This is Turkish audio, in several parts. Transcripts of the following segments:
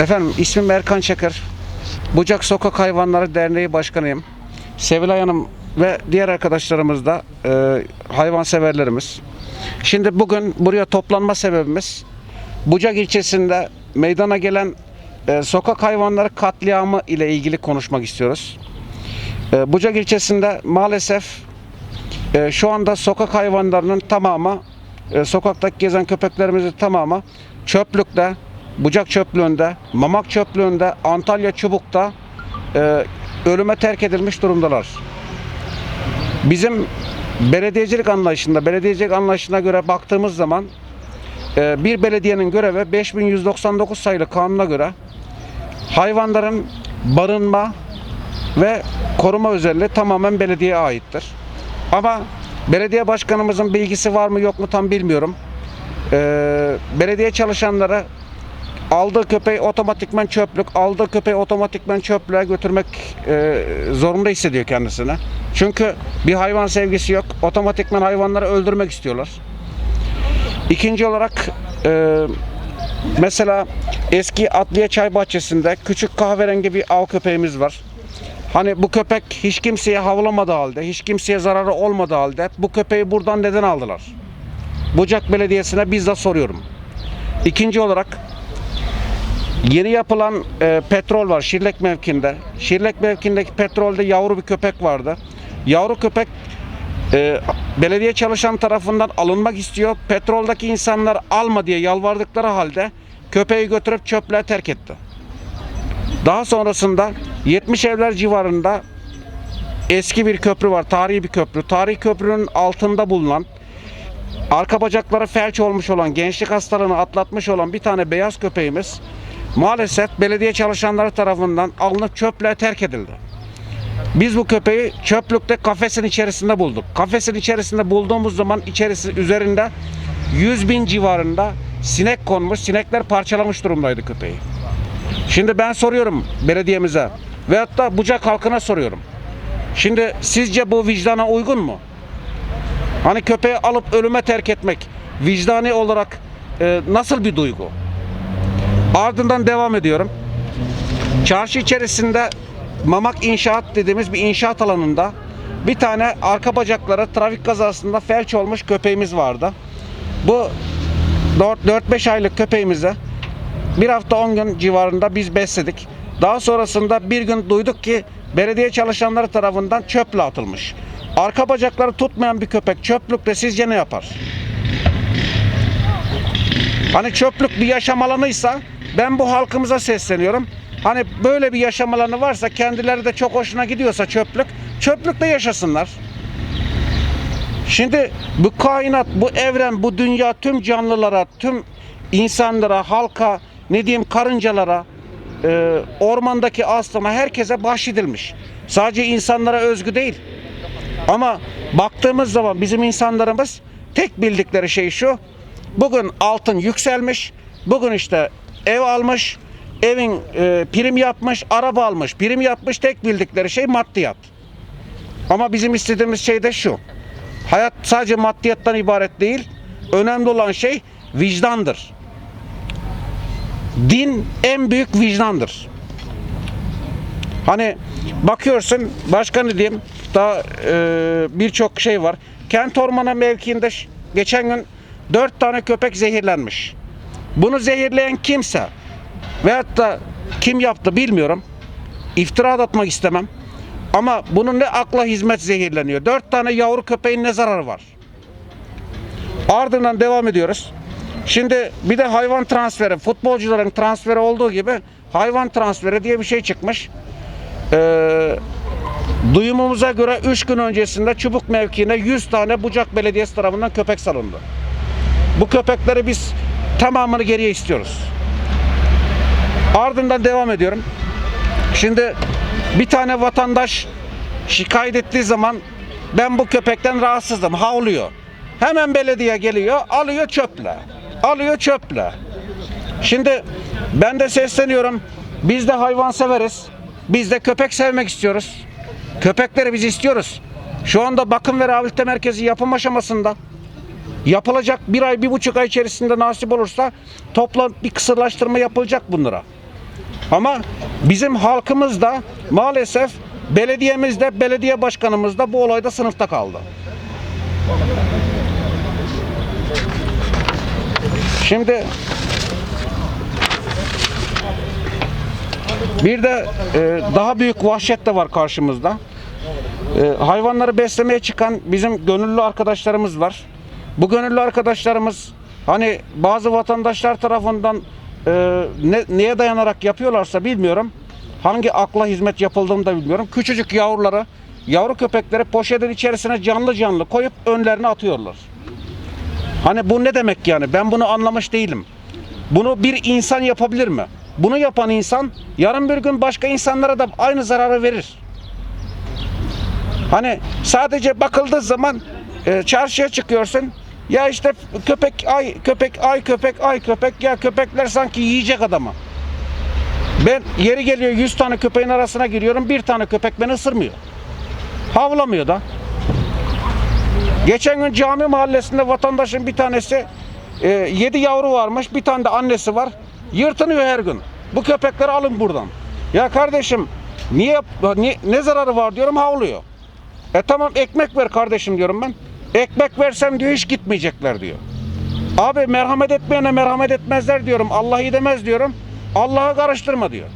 Efendim ismim Erkan Çakır. Bucak Sokak Hayvanları Derneği Başkanıyım. Sevilay Hanım ve diğer arkadaşlarımız da e, hayvan severlerimiz. Şimdi bugün buraya toplanma sebebimiz Bucak ilçesinde meydana gelen e, sokak hayvanları katliamı ile ilgili konuşmak istiyoruz. E, Bucak ilçesinde maalesef e, şu anda sokak hayvanlarının tamamı, e, sokaktaki gezen köpeklerimizin tamamı çöplükte, bucak çöplüğünde, mamak çöplüğünde, Antalya Çubuk'ta e, ölüme terk edilmiş durumdalar. Bizim belediyecilik anlayışında, belediyecilik anlayışına göre baktığımız zaman e, bir belediyenin görevi 5199 sayılı kanuna göre hayvanların barınma ve koruma özelliği tamamen belediyeye aittir. Ama belediye başkanımızın bilgisi var mı yok mu tam bilmiyorum. Ee, belediye çalışanları aldığı köpeği otomatikman çöplük, aldığı köpeği otomatikman çöplüğe götürmek e, zorunda hissediyor kendisine. Çünkü bir hayvan sevgisi yok. Otomatikman hayvanları öldürmek istiyorlar. İkinci olarak e, mesela eski Adliye Çay Bahçesi'nde küçük kahverengi bir av köpeğimiz var. Hani bu köpek hiç kimseye havlamadığı halde, hiç kimseye zararı olmadığı halde bu köpeği buradan neden aldılar? Bucak Belediyesi'ne bizzat soruyorum. İkinci olarak yeni yapılan e, petrol var Şirlek mevkinde. Şirlek mevkindeki petrolde yavru bir köpek vardı. Yavru köpek e, belediye çalışan tarafından alınmak istiyor. Petroldeki insanlar alma diye yalvardıkları halde köpeği götürüp çöplüğe terk etti. Daha sonrasında 70 evler civarında eski bir köprü var. Tarihi bir köprü. Tarihi köprünün altında bulunan arka bacakları felç olmuş olan, gençlik hastalığını atlatmış olan bir tane beyaz köpeğimiz maalesef belediye çalışanları tarafından alınıp çöplüğe terk edildi. Biz bu köpeği çöplükte kafesin içerisinde bulduk. Kafesin içerisinde bulduğumuz zaman içerisi üzerinde 100 bin civarında sinek konmuş. Sinekler parçalamış durumdaydı köpeği. Şimdi ben soruyorum belediyemize veyahut da Bucak halkına soruyorum. Şimdi sizce bu vicdana uygun mu? Hani köpeği alıp ölüme terk etmek vicdani olarak e, nasıl bir duygu? Ardından devam ediyorum. Çarşı içerisinde Mamak İnşaat dediğimiz bir inşaat alanında bir tane arka bacakları trafik kazasında felç olmuş köpeğimiz vardı. Bu 4-5 aylık köpeğimize bir hafta 10 gün civarında biz besledik. Daha sonrasında bir gün duyduk ki belediye çalışanları tarafından çöple atılmış. Arka bacakları tutmayan bir köpek çöplükte sizce ne yapar? Hani çöplük bir yaşam alanıysa ben bu halkımıza sesleniyorum. Hani böyle bir yaşam alanı varsa kendileri de çok hoşuna gidiyorsa çöplük, çöplükte yaşasınlar. Şimdi bu kainat, bu evren, bu dünya tüm canlılara, tüm insanlara, halka, ne diyeyim karıncalara, e, ormandaki aslana herkese bahşedilmiş. Sadece insanlara özgü değil. Ama baktığımız zaman bizim insanlarımız tek bildikleri şey şu. Bugün altın yükselmiş. Bugün işte ev almış. Evin e, prim yapmış, araba almış, prim yapmış. Tek bildikleri şey maddiyat. Ama bizim istediğimiz şey de şu. Hayat sadece maddiyattan ibaret değil. Önemli olan şey vicdandır. Din en büyük vicdandır. Hani bakıyorsun başka ne diyeyim daha e, birçok şey var. Kent ormanı mevkiinde geçen gün dört tane köpek zehirlenmiş. Bunu zehirleyen kimse veyahut da kim yaptı bilmiyorum. İftira atmak istemem. Ama bunun ne akla hizmet zehirleniyor. Dört tane yavru köpeğin ne zararı var? Ardından devam ediyoruz. Şimdi bir de hayvan transferi, futbolcuların transferi olduğu gibi hayvan transferi diye bir şey çıkmış. Ee, duyumumuza göre 3 gün öncesinde Çubuk mevkiine 100 tane Bucak Belediyesi tarafından köpek salındı. Bu köpekleri biz tamamını geriye istiyoruz. Ardından devam ediyorum. Şimdi bir tane vatandaş şikayet ettiği zaman ben bu köpekten rahatsızım, havlıyor. Hemen belediye geliyor, alıyor çöple. Alıyor çöple. Şimdi ben de sesleniyorum. Biz de hayvan severiz. Biz de köpek sevmek istiyoruz. Köpekleri biz istiyoruz. Şu anda bakım ve rehabilite merkezi yapım aşamasında. Yapılacak bir ay, bir buçuk ay içerisinde nasip olursa toplam bir kısırlaştırma yapılacak bunlara. Ama bizim halkımız da maalesef belediyemiz de belediye başkanımız da bu olayda sınıfta kaldı. Şimdi bir de e, daha büyük vahşet de var karşımızda. E, hayvanları beslemeye çıkan bizim gönüllü arkadaşlarımız var. Bu gönüllü arkadaşlarımız hani bazı vatandaşlar tarafından e, ne, neye dayanarak yapıyorlarsa bilmiyorum. Hangi akla hizmet yapıldığını da bilmiyorum. Küçücük yavruları, yavru köpekleri poşetin içerisine canlı canlı koyup önlerine atıyorlar. Hani bu ne demek yani? Ben bunu anlamış değilim. Bunu bir insan yapabilir mi? Bunu yapan insan yarın bir gün başka insanlara da aynı zararı verir. Hani sadece bakıldığı zaman e, çarşıya çıkıyorsun. Ya işte köpek ay köpek ay köpek ay köpek ya köpekler sanki yiyecek adamı. Ben yeri geliyor 100 tane köpeğin arasına giriyorum. Bir tane köpek beni ısırmıyor. Havlamıyor da. Geçen gün cami mahallesinde vatandaşın bir tanesi 7 yavru varmış. Bir tane de annesi var. Yırtınıyor her gün. Bu köpekleri alın buradan. Ya kardeşim niye, niye ne zararı var diyorum havlıyor. E tamam ekmek ver kardeşim diyorum ben. Ekmek versem diyor hiç gitmeyecekler diyor. Abi merhamet etmeyene merhamet etmezler diyorum. Allah iyi demez diyorum. Allah'a karıştırma diyor.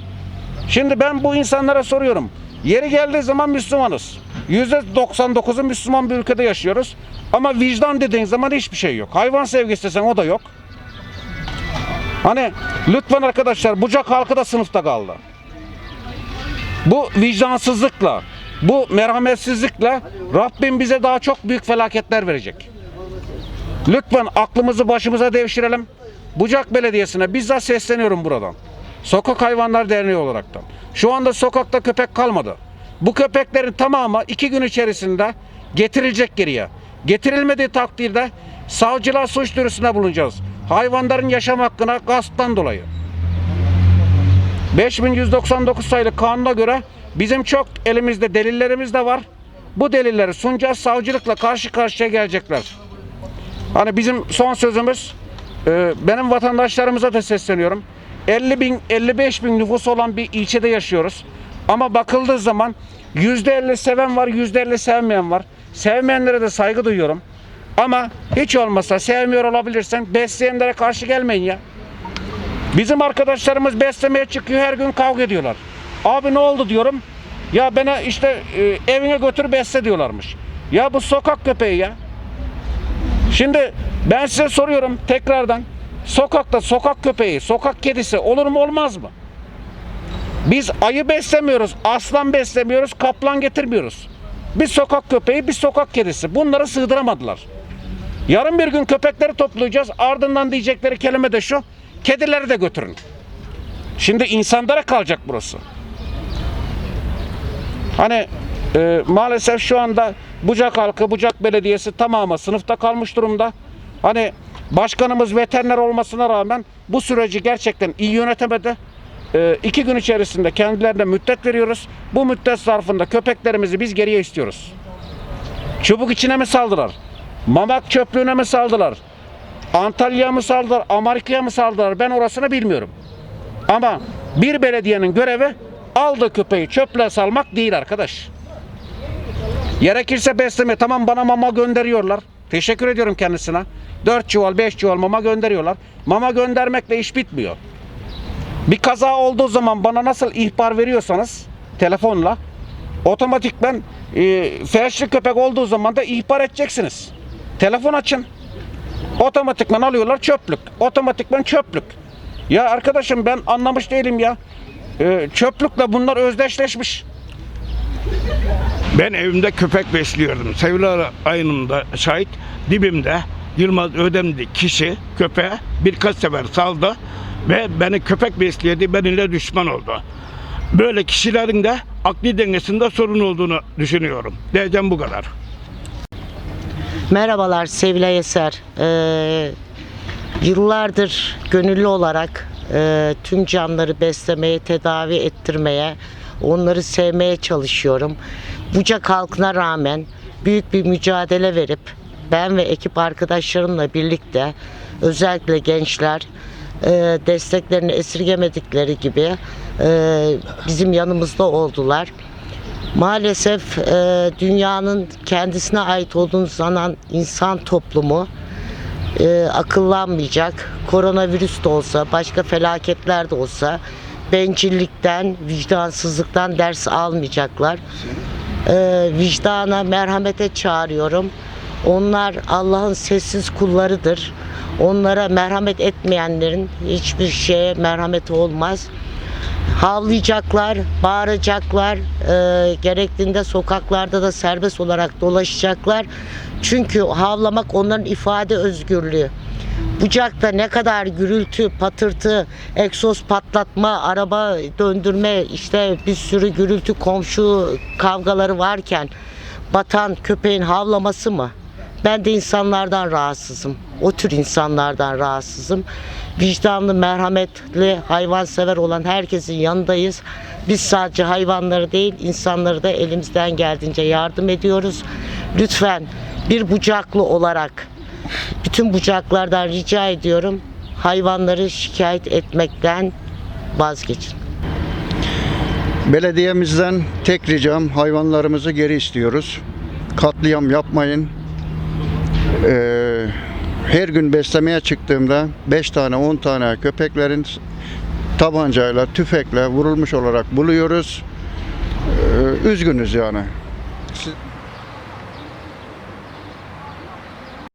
Şimdi ben bu insanlara soruyorum. Yeri geldiği zaman Müslümanız. %99'u Müslüman bir ülkede yaşıyoruz. Ama vicdan dediğin zaman hiçbir şey yok. Hayvan sevgisi desen o da yok. Hani lütfen arkadaşlar bucak halkı da sınıfta kaldı. Bu vicdansızlıkla, bu merhametsizlikle Rabbim bize daha çok büyük felaketler verecek. Lütfen aklımızı başımıza devşirelim. Bucak Belediyesi'ne bizzat sesleniyorum buradan. Sokak Hayvanlar Derneği olaraktan. Şu anda sokakta köpek kalmadı. Bu köpeklerin tamamı iki gün içerisinde getirilecek geriye. Getirilmediği takdirde savcılığa suç duyurusunda bulunacağız. Hayvanların yaşam hakkına gasptan dolayı. 5199 sayılı kanuna göre bizim çok elimizde delillerimiz de var. Bu delilleri sunacağız. Savcılıkla karşı karşıya gelecekler. Hani bizim son sözümüz e, benim vatandaşlarımıza da sesleniyorum. 50 bin, 55 bin nüfus olan bir ilçede yaşıyoruz. Ama bakıldığı zaman %50 seven var, %50 sevmeyen var. Sevmeyenlere de saygı duyuyorum. Ama hiç olmazsa sevmiyor olabilirsen besleyenlere karşı gelmeyin ya. Bizim arkadaşlarımız beslemeye çıkıyor her gün kavga ediyorlar. Abi ne oldu diyorum. Ya bana işte e, evine götür besle diyorlarmış. Ya bu sokak köpeği ya. Şimdi ben size soruyorum tekrardan. Sokakta sokak köpeği, sokak kedisi olur mu olmaz mı? Biz ayı beslemiyoruz, aslan beslemiyoruz, kaplan getirmiyoruz. Bir sokak köpeği, bir sokak kedisi. Bunları sığdıramadılar. Yarın bir gün köpekleri toplayacağız. Ardından diyecekleri kelime de şu. Kedileri de götürün. Şimdi insanlara kalacak burası. Hani e, maalesef şu anda Bucak halkı, Bucak Belediyesi tamamı sınıfta kalmış durumda. Hani başkanımız veteriner olmasına rağmen bu süreci gerçekten iyi yönetemedi. E, iki gün içerisinde kendilerine müddet veriyoruz. Bu müddet zarfında köpeklerimizi biz geriye istiyoruz. Çubuk içine mi saldılar? Mamak çöplüğüne mi saldılar? Antalya'ya mı saldılar? Amerika'ya mı saldılar? Ben orasını bilmiyorum. Ama bir belediyenin görevi aldığı köpeği çöple salmak değil arkadaş. Gerekirse besleme. Tamam bana mama gönderiyorlar. Teşekkür ediyorum kendisine. 4 çuval 5 çuval mama gönderiyorlar. Mama göndermekle iş bitmiyor. Bir kaza olduğu zaman bana nasıl ihbar veriyorsanız telefonla otomatikmen e, felçli köpek olduğu zaman da ihbar edeceksiniz. Telefon açın. Otomatikman alıyorlar çöplük. Otomatikman çöplük. Ya arkadaşım ben anlamış değilim ya. E, çöplükle bunlar özdeşleşmiş. Ben evimde köpek besliyordum. Sevgili ayınımda şahit dibimde Yılmaz Ödemli kişi köpeğe birkaç sefer saldı ve beni köpek besledi, benimle düşman oldu. Böyle kişilerin de akli dengesinde sorun olduğunu düşünüyorum. Diyeceğim bu kadar. Merhabalar Sevilay Eser. Ee, yıllardır gönüllü olarak e, tüm canları beslemeye, tedavi ettirmeye, onları sevmeye çalışıyorum. Bucak halkına rağmen büyük bir mücadele verip ben ve ekip arkadaşlarımla birlikte özellikle gençler e, desteklerini esirgemedikleri gibi e, bizim yanımızda oldular. Maalesef e, dünyanın kendisine ait olduğunu sanan insan toplumu e, akıllanmayacak. Koronavirüs de olsa, başka felaketler de olsa bencillikten, vicdansızlıktan ders almayacaklar. E, vicdana, merhamete çağırıyorum. Onlar Allah'ın sessiz kullarıdır. Onlara merhamet etmeyenlerin hiçbir şeye merhameti olmaz. Havlayacaklar, bağıracaklar, e, gerektiğinde sokaklarda da serbest olarak dolaşacaklar. Çünkü havlamak onların ifade özgürlüğü. Bucakta ne kadar gürültü, patırtı, egzoz patlatma, araba döndürme, işte bir sürü gürültü, komşu kavgaları varken batan köpeğin havlaması mı? Ben de insanlardan rahatsızım. O tür insanlardan rahatsızım. Vicdanlı, merhametli, hayvansever olan herkesin yanındayız. Biz sadece hayvanları değil, insanları da elimizden geldiğince yardım ediyoruz. Lütfen bir bucaklı olarak bütün bucaklardan rica ediyorum hayvanları şikayet etmekten vazgeçin. Belediyemizden tek ricam hayvanlarımızı geri istiyoruz. Katliam yapmayın. Ee, her gün beslemeye çıktığımda 5 tane 10 tane köpeklerin tabancayla, tüfekle vurulmuş olarak buluyoruz. Ee, üzgünüz yani.